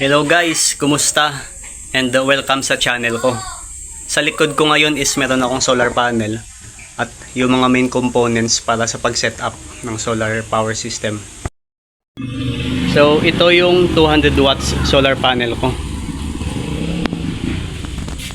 Hello guys, kumusta? And uh, welcome sa channel ko. Sa likod ko ngayon is meron akong solar panel at yung mga main components para sa pag-setup ng solar power system. So ito yung 200 watts solar panel ko.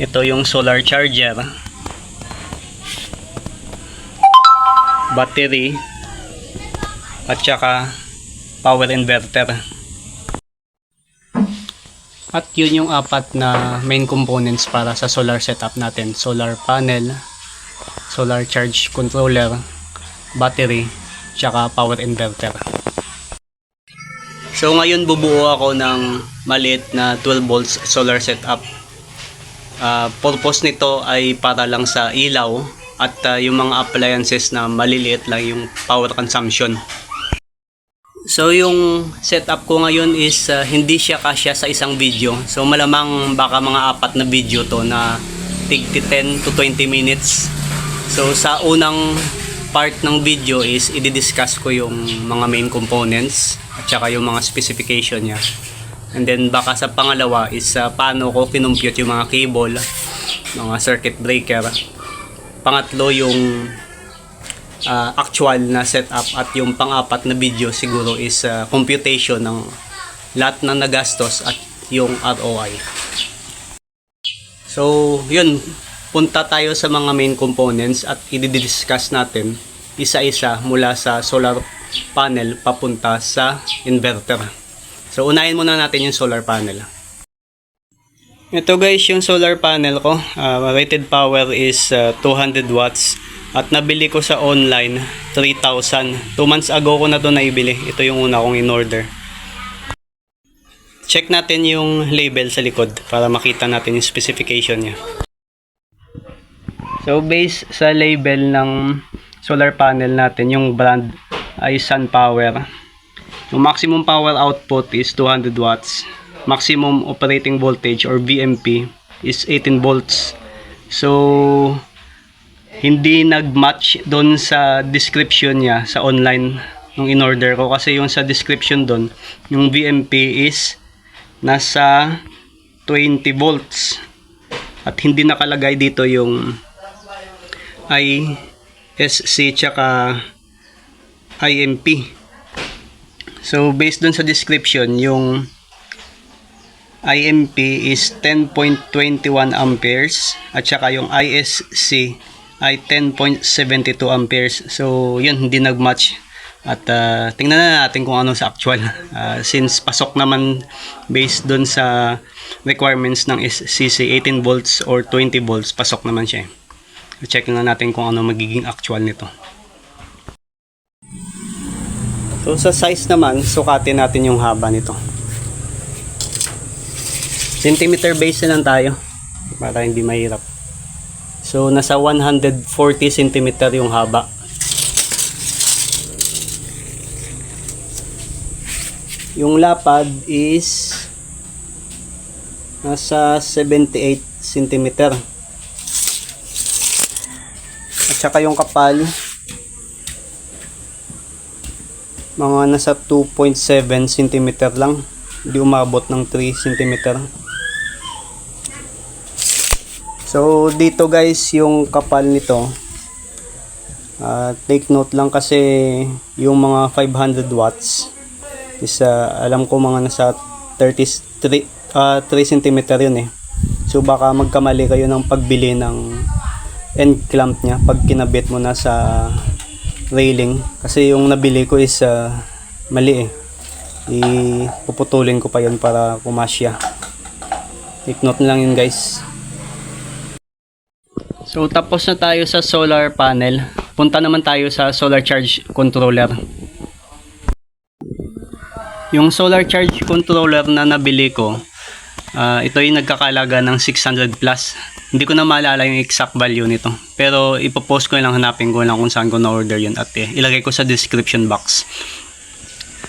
Ito yung solar charger. Battery at saka power inverter. At yun yung apat na main components para sa solar setup natin. Solar panel, solar charge controller, battery, tsaka power inverter. So ngayon bubuo ako ng maliit na 12 volts solar setup. Ah, purpose nito ay para lang sa ilaw at ah, yung mga appliances na maliliit lang yung power consumption. So yung setup ko ngayon is uh, hindi siya kasya sa isang video. So malamang baka mga apat na video to na tig 10 to 20 minutes. So sa unang part ng video is i-discuss ko yung mga main components at saka yung mga specification niya. And then baka sa pangalawa is uh, paano ko kinumpute yung mga cable, mga circuit breaker. Pangatlo yung uh, actual na setup at yung pang-apat na video siguro is uh, computation ng lahat ng nagastos at yung ROI. So, yun. Punta tayo sa mga main components at i-discuss natin isa-isa mula sa solar panel papunta sa inverter. So, unahin muna natin yung solar panel. Ito guys, yung solar panel ko. Uh, rated power is uh, 200 watts. At nabili ko sa online, 3,000. 2 months ago ko na to naibili. Ito yung una kong in-order. Check natin yung label sa likod para makita natin yung specification niya. So, based sa label ng solar panel natin, yung brand ay SunPower. Yung maximum power output is 200 watts. Maximum operating voltage or VMP is 18 volts. So, hindi nag-match doon sa description niya sa online nung in-order ko. Kasi yung sa description doon yung VMP is nasa 20 volts. At hindi nakalagay dito yung ISC tsaka IMP so based doon sa description yung IMP is 10.21 amperes at saka yung ISC ay 10.72 amperes. So, yun, hindi nag-match. At uh, tingnan na natin kung ano sa actual. Uh, since pasok naman based dun sa requirements ng SCC 18 volts or 20 volts, pasok naman siya. Check na natin kung ano magiging actual nito. So, sa size naman, sukatin natin yung haba nito. Centimeter base na lang tayo para hindi mahirap. So, nasa 140 cm yung haba. Yung lapad is nasa 78 cm. At saka yung kapal mga nasa 2.7 cm lang. Hindi umabot ng 3 cm. So dito guys yung kapal nito. Uh, take note lang kasi yung mga 500 watts is uh, alam ko mga nasa 33 uh, 3 cm yun eh. So baka magkamali kayo ng pagbili ng end clamp niya pag kinabit mo na sa railing kasi yung nabili ko is uh, mali eh. Ipuputulin ko pa yun para kumasya. Take note lang yun guys. So tapos na tayo sa solar panel. Punta naman tayo sa solar charge controller. Yung solar charge controller na nabili ko, uh, ito ay nagkakalaga ng 600 plus. Hindi ko na maalala yung exact value nito. Pero ipopost ko lang hanapin ko lang kung saan ko na-order yun at eh, ilagay ko sa description box.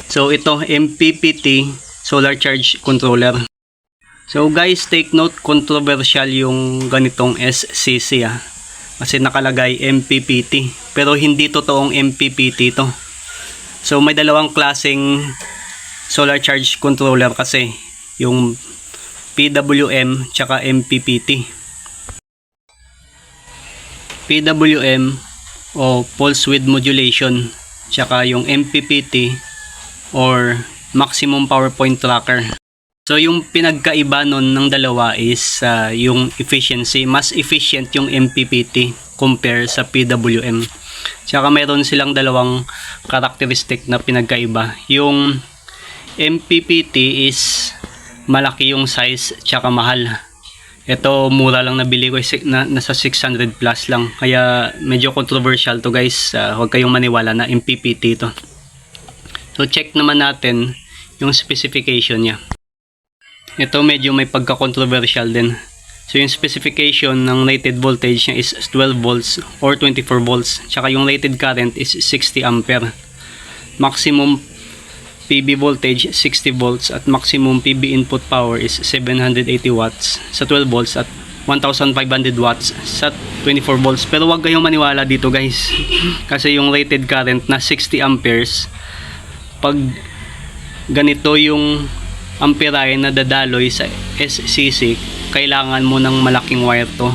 So ito, MPPT solar charge controller. So guys, take note, controversial yung ganitong SCC ah. Kasi nakalagay MPPT. Pero hindi totoong MPPT to. So may dalawang klaseng solar charge controller kasi. yung PWM tsaka MPPT. PWM o pulse width modulation tsaka yung MPPT or maximum power point tracker. So yung pinagkaiba nun ng dalawa is ah, yung efficiency. Mas efficient yung MPPT compare sa PWM. Tsaka mayroon silang dalawang characteristic na pinagkaiba. Yung MPPT is malaki yung size tsaka mahal. Ito mura lang nabili ko na, nasa 600 plus lang. Kaya medyo controversial to guys. Ah, huwag kayong maniwala na MPPT to. So check naman natin yung specification niya. Ito medyo may pagka-controversial din. So yung specification ng rated voltage niya is 12 volts or 24 volts. Tsaka yung rated current is 60 ampere. Maximum PB voltage 60 volts at maximum PB input power is 780 watts sa 12 volts at 1500 watts sa 24 volts. Pero wag kayong maniwala dito guys. Kasi yung rated current na 60 amperes pag ganito yung amperahe na dadaloy sa SCC, kailangan mo ng malaking wire to.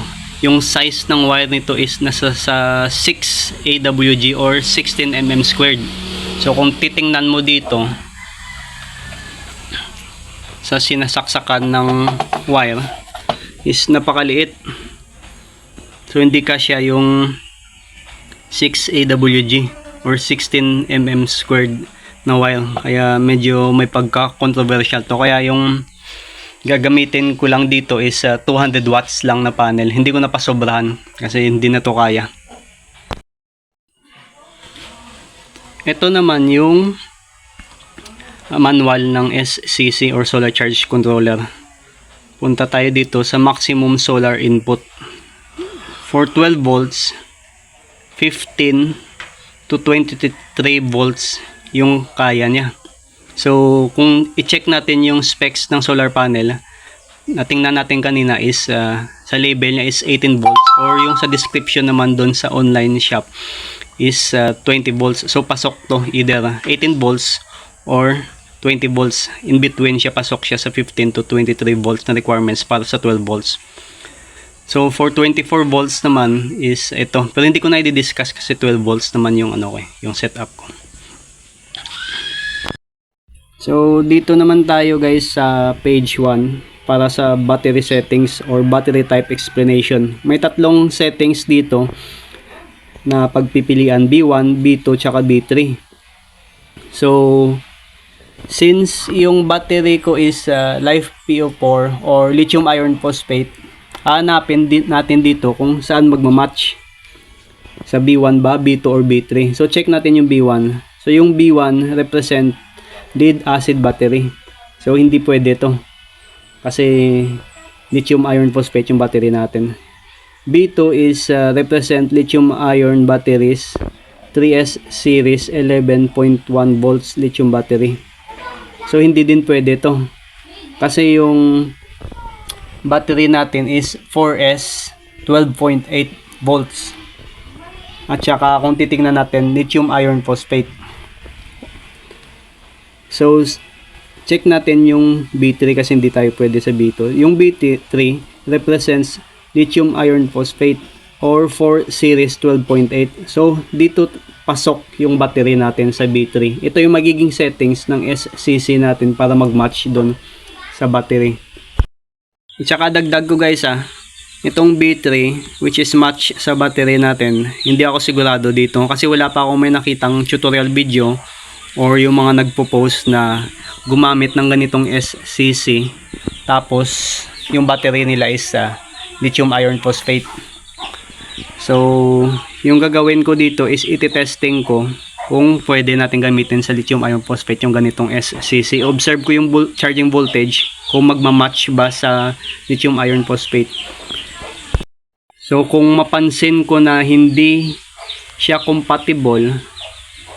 Yung size ng wire nito is nasa sa 6 AWG or 16 mm squared. So kung titingnan mo dito sa sinasaksakan ng wire is napakaliit. So hindi kasya yung 6 AWG or 16 mm squared na wire. Kaya medyo may pagka-controversial to. Kaya yung gagamitin ko lang dito is uh, 200 watts lang na panel. Hindi ko na pasobrahan kasi hindi na to kaya. Ito naman yung uh, manual ng SCC or Solar Charge Controller. Punta tayo dito sa maximum solar input. For 12 volts, 15 to 23 volts yung kaya niya. So, kung i-check natin yung specs ng solar panel, natingnan natin kanina is uh, sa label niya is 18 volts or yung sa description naman doon sa online shop is uh, 20 volts. So, pasok to either 18 volts or 20 volts. In between siya, pasok siya sa 15 to 23 volts na requirements para sa 12 volts. So, for 24 volts naman is ito. Pero hindi ko na i-discuss kasi 12 volts naman yung ano eh, yung setup ko. So, dito naman tayo guys sa page 1 para sa battery settings or battery type explanation. May tatlong settings dito na pagpipilian B1, B2, tsaka B3. So, since yung battery ko is uh, Life PO4 or lithium iron phosphate, hanapin din natin dito kung saan magmamatch sa B1 ba, B2 or B3. So check natin yung B1. So yung B1 represent lead acid battery. So hindi pwede to. Kasi lithium iron phosphate yung battery natin. B2 is uh, represent lithium iron batteries 3S series 11.1 volts lithium battery. So hindi din pwede to. Kasi yung battery natin is 4S 12.8 volts. At saka kung titingnan natin lithium iron phosphate. So check natin yung B3 kasi hindi tayo pwede sa B2. Yung B3 represents lithium iron phosphate or 4 series 12.8. So dito pasok yung battery natin sa B3. Ito yung magiging settings ng SCC natin para mag-match doon sa battery. At saka dagdag ko guys ah, itong B3 which is match sa battery natin, hindi ako sigurado dito kasi wala pa akong may nakitang tutorial video or yung mga nagpo-post na gumamit ng ganitong SCC tapos yung battery nila is ah, lithium iron phosphate. So, yung gagawin ko dito is iti-testing ko kung pwede natin gamitin sa lithium iron phosphate yung ganitong SCC. Observe ko yung charging voltage kung magma-match ba sa lithium iron phosphate. So, kung mapansin ko na hindi siya compatible,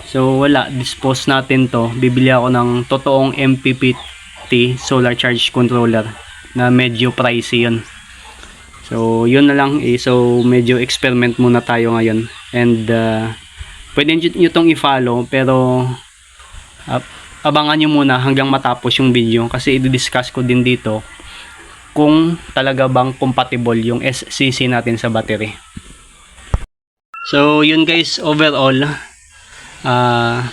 so wala, dispose natin to. Bibili ako ng totoong MPPT solar charge controller na medyo pricey yun. So, yun na lang eh. So, medyo experiment muna tayo ngayon. And, uh, pwede nyo, tong i-follow, pero uh, abangan nyo muna hanggang matapos yung video kasi i-discuss ko din dito kung talaga bang compatible yung SCC natin sa battery. So, yun guys, overall, ah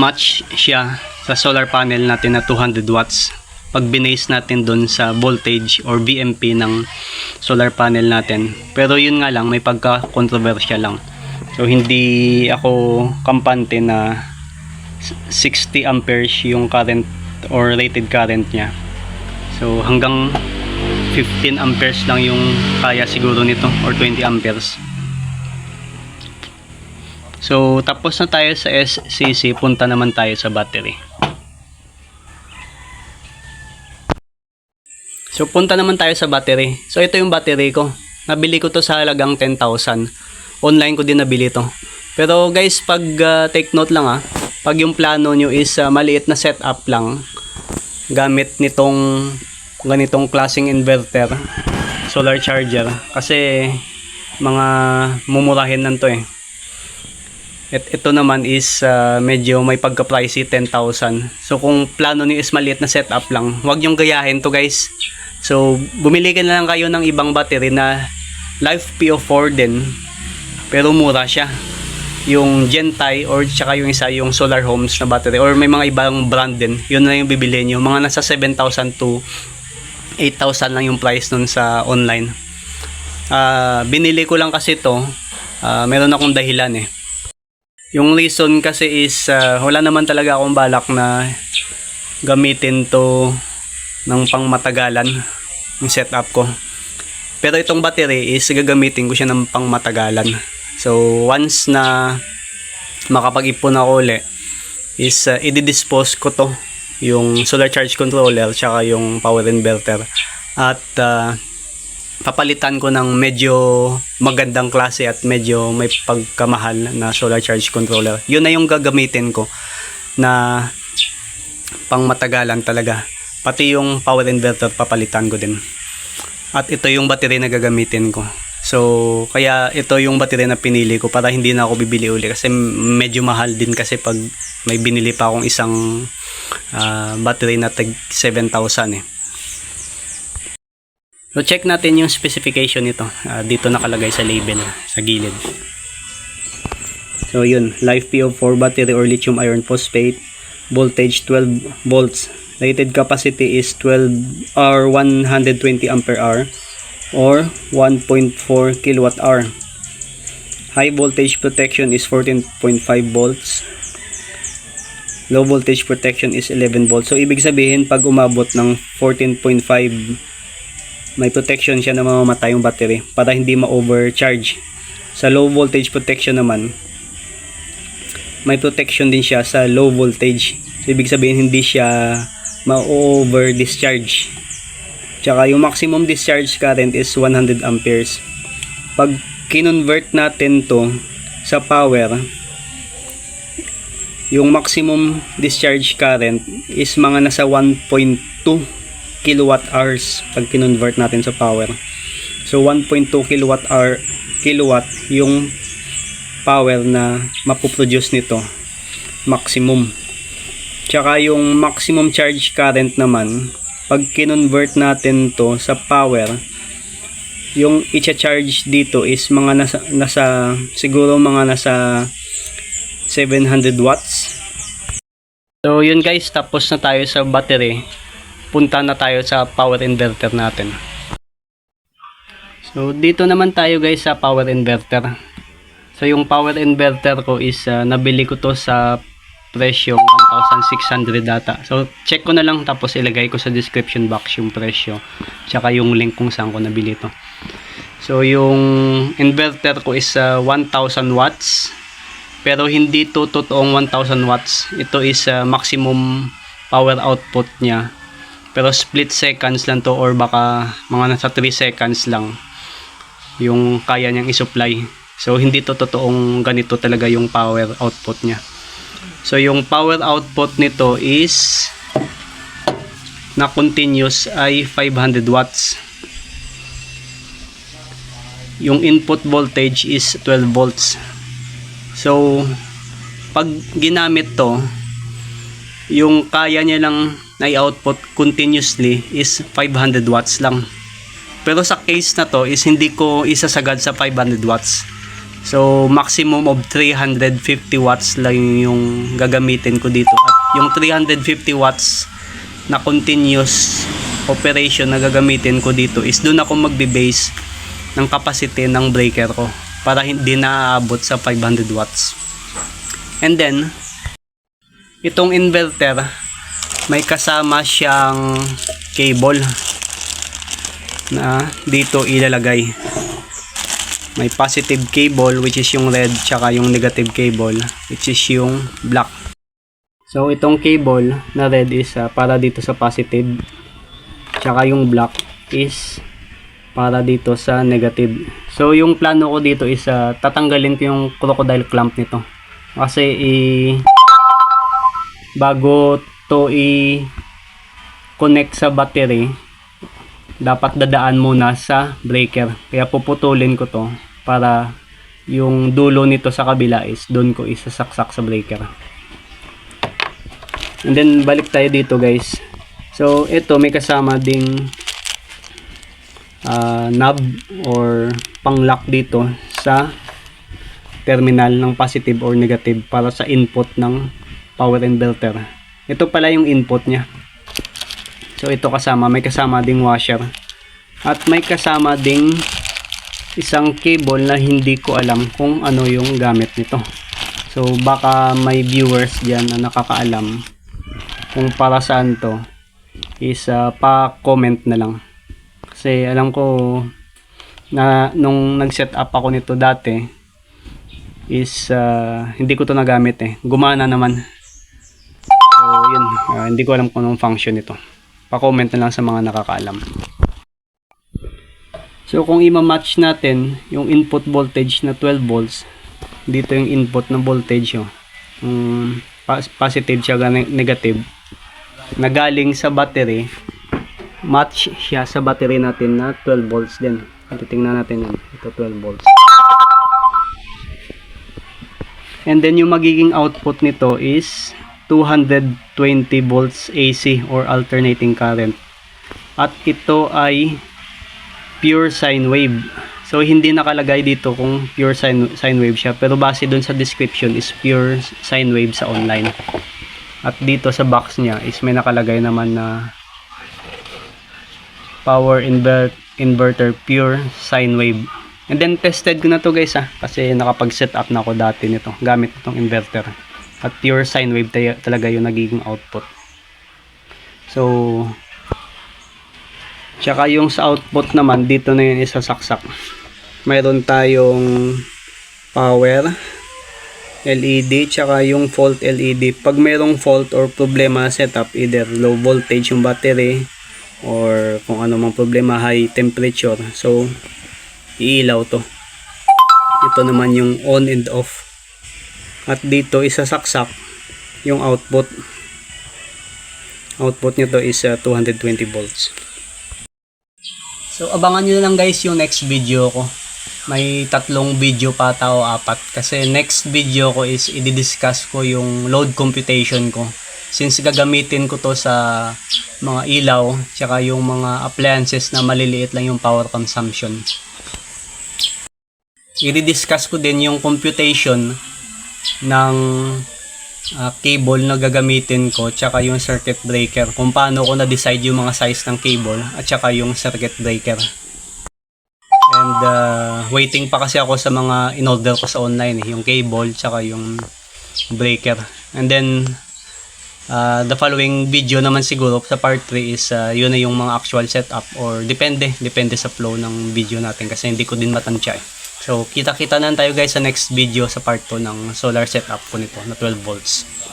match siya sa solar panel natin na 200 watts pag binase natin dun sa voltage or VMP ng solar panel natin. Pero yun nga lang, may pagka-controversial lang. So, hindi ako kampante na 60 amperes yung current or rated current niya. So, hanggang 15 amperes lang yung kaya siguro nito or 20 amperes. So, tapos na tayo sa SCC, punta naman tayo sa battery. So, punta naman tayo sa battery. So, ito yung battery ko. Nabili ko to sa halagang 10,000. Online ko din nabili to. Pero guys, pag ah, take note lang ah, pag yung plano nyo is ah, maliit na setup lang, gamit nitong ganitong klaseng inverter, solar charger, kasi mga mumurahin nan to eh. At ito naman is ah, medyo may pagka-pricey 10,000. So kung plano niyo is maliit na setup lang, huwag yung gayahin to guys. So bumili ka na lang kayo ng ibang battery na Life PO4 din pero mura siya. Yung Gentai or tsaka yung isa yung Solar Homes na battery or may mga ibang brand din. Yun na yung bibili niyo. Mga nasa 7,000 to 8,000 lang yung price nun sa online. Ah, binili ko lang kasi to. ah, meron akong dahilan eh. Yung reason kasi is ah, wala naman talaga akong balak na gamitin to ng pangmatagalan yung setup ko. Pero itong battery is gagamitin ko siya ng pangmatagalan. So once na makapag-ipon ako uli is uh, i-dispose ko to yung solar charge controller tsaka yung power inverter at ah, papalitan ko ng medyo magandang klase at medyo may pagkamahal na solar charge controller. Yun na yung gagamitin ko na pang matagalan talaga. Pati yung power inverter papalitan ko din. At ito yung battery na gagamitin ko. So, kaya ito yung battery na pinili ko para hindi na ako bibili uli kasi medyo mahal din kasi pag may binili pa akong isang ah, battery na tag 7,000 eh. So check natin yung specification nito. Ah, dito nakalagay sa label sa gilid. So yun, Life PO4 battery or lithium iron phosphate, voltage 12 volts. Rated capacity is 12 or 120 ampere hour or 1.4 kilowatt hour. High voltage protection is 14.5 volts. Low voltage protection is 11 volts. So ibig sabihin pag umabot ng 14.5 may protection siya na mamamatay yung battery para hindi ma-overcharge. Sa low voltage protection naman, may protection din siya sa low voltage. So, ibig sabihin hindi siya ma-over discharge. Tsaka yung maximum discharge current is 100 amperes. Pag kinonvert natin to sa power, yung maximum discharge current is mga nasa 1.2 kilowatt hours pag kinonvert natin sa power. So 1.2 kilowatt hour kilowatt yung power na mapoproduce nito maximum. Tsaka yung maximum charge current naman pag kinonvert natin to sa power yung i-charge dito is mga nasa, nasa siguro mga nasa 700 watts. So yun guys, tapos na tayo sa battery punta na tayo sa power inverter natin. So, dito naman tayo guys sa power inverter. So, yung power inverter ko is uh, nabili ko to sa presyo 1,600 data. So, check ko na lang tapos ilagay ko sa description box yung presyo. Tsaka yung link kung saan ko nabili to. So, yung inverter ko is uh, 1,000 watts. Pero hindi to totoong 1,000 watts. Ito is uh, maximum power output niya pero split seconds lang to or baka mga nasa 3 seconds lang yung kaya niyang i-supply. So hindi to totoong ganito talaga yung power output niya. So yung power output nito is na continuous ay 500 watts. Yung input voltage is 12 volts. So pag ginamit to yung kaya niya lang na i-output continuously is 500 watts lang. Pero sa case na to is hindi ko isasagad sa 500 watts. So maximum of 350 watts lang yung gagamitin ko dito. At yung 350 watts na continuous operation na gagamitin ko dito is doon ako magbe-base ng capacity ng breaker ko para hindi naaabot sa 500 watts. And then, itong inverter, may kasama siyang cable na dito ilalagay. May positive cable which is yung red tsaka yung negative cable which is yung black. So itong cable na red is ah, para dito sa positive tsaka yung black is para dito sa negative. So yung plano ko dito is ah, tatanggalin ko yung crocodile clamp nito. Kasi i bago to i connect sa battery dapat dadaan muna sa breaker. Kaya puputulin ko to para yung dulo nito sa kabila is doon ko isasaksak sa breaker. And then balik tayo dito guys. So ito may kasama ding ah, knob or pang-lock dito sa terminal ng positive or negative para sa input ng power inverter. Ito pala yung input niya. So ito kasama, may kasama ding washer. At may kasama ding isang cable na hindi ko alam kung ano yung gamit nito. So baka may viewers diyan na nakakaalam kung para saan to is ah, pa-comment na lang. Kasi alam ko na nung nag-set up ako nito dati is ah, hindi ko to nagamit eh. Gumana naman. Yun, ah, hindi ko alam kung anong function nito. Pa-comment na lang sa mga nakakaalam. So kung ima-match natin yung input voltage na 12 volts, dito yung input ng voltage oh. Um, positive siya ga- negative na galing sa battery match siya sa battery natin na 12 volts din. Titingnan natin yun. Ito 12 volts. And then yung magiging output nito is 220 volts AC or alternating current. At ito ay pure sine wave. So hindi nakalagay dito kung pure sine, sine wave siya pero base dun sa description is pure sine wave sa online. At dito sa box niya is may nakalagay naman na power inver inverter pure sine wave. And then tested ko na to guys ah kasi nakapag-set up na ako dati nito gamit itong inverter. At pure sine wave talaga yung nagiging output. So Tsaka yung sa output naman dito na yun isasaksak. Mayroon tayong power LED tsaka yung fault LED. Pag mayroong fault or problema setup either low voltage yung battery or kung ano mang problema high temperature. So iilaw to. Ito naman yung on and off. At dito isasaksak yung output. Output nito is uh, 220 volts. So abangan nyo lang guys yung next video ko. May tatlong video pa ata o apat. Kasi next video ko is i-discuss ko yung load computation ko. Since gagamitin ko to sa mga ilaw, tsaka yung mga appliances na maliliit lang yung power consumption. I-discuss ko din yung computation ng ah, cable na gagamitin ko tsaka yung circuit breaker kung paano ko na-decide yung mga size ng cable at tsaka yung circuit breaker and uh, waiting pa kasi ako sa mga in-order ko sa online eh, yung cable tsaka yung breaker and then uh, the following video naman siguro sa part 3 is uh, yun na yung mga actual setup or depende depende sa flow ng video natin kasi hindi ko din matansya eh. So, kita-kita na tayo guys sa next video sa part 2 ng solar setup ko nito na 12 volts.